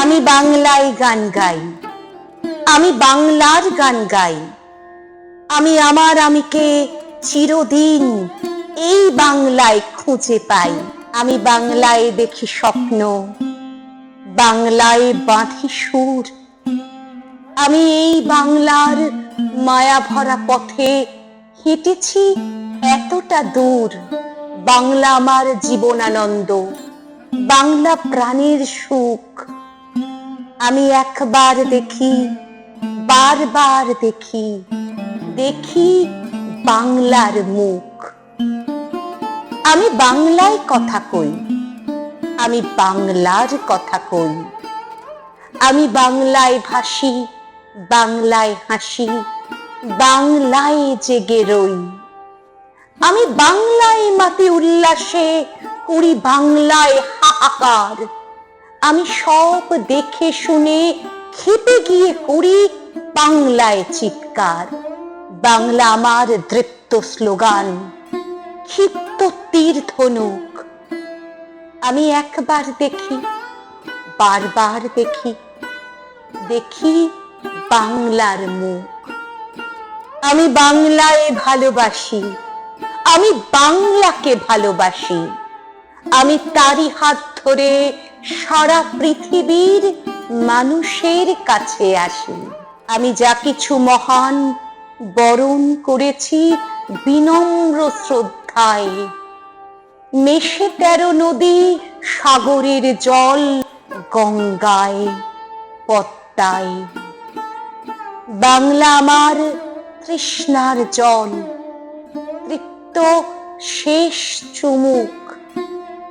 আমি বাংলায় গান গাই। আমি বাংলার গান গাই। আমি আমার আমিকে চিরদিন এই বাংলায় খুঁজে পাই। আমি বাংলায় দেখি স্বপ্ন, বাংলায় বাঁধি সুর। আমি এই বাংলার মায়া ভরা পথে হেঁটেছি এতটা দূর। বাংলা আমার জীবনানন্দ, বাংলা প্রাণের সুখ। আমি একবার দেখি, বারবার দেখি দেখি বাংলার মুখ। আমি বাংলায় কথা কই, আমি বাংলার কথা কই। আমি বাংলায় ভাসি, বাংলায় হাসি, বাংলায় জেগে রই। আমি বাংলায় মাতি উল্লাসে করি বাংলায় হাহাকার। আমি সব দেখে শুনে খেপে গিয়ে করি বাংলায় চিৎকার। বাংলা আমার দৃপ্ত স্লোগান, ক্ষিপ্ত তীর ধনুক। আমি একবার দেখি, বারবার দেখি দেখি বাংলার মুখ। আমি বাংলায় ভালোবাসি, আমি বাংলাকে ভালোবাসি। আমি তারই হাত ধরে সারা পৃথিবীর মানুষের কাছে আসি। আমি যা কিছু মহান বরণ করেছি বিনম্র শ্রদ্ধায়। মেশে তেরো নদী সাগরের জল গঙ্গায় পদ্মায়। বাংলা আমার তৃষ্ণার জল, তৃপ্ত শেষ চুমুক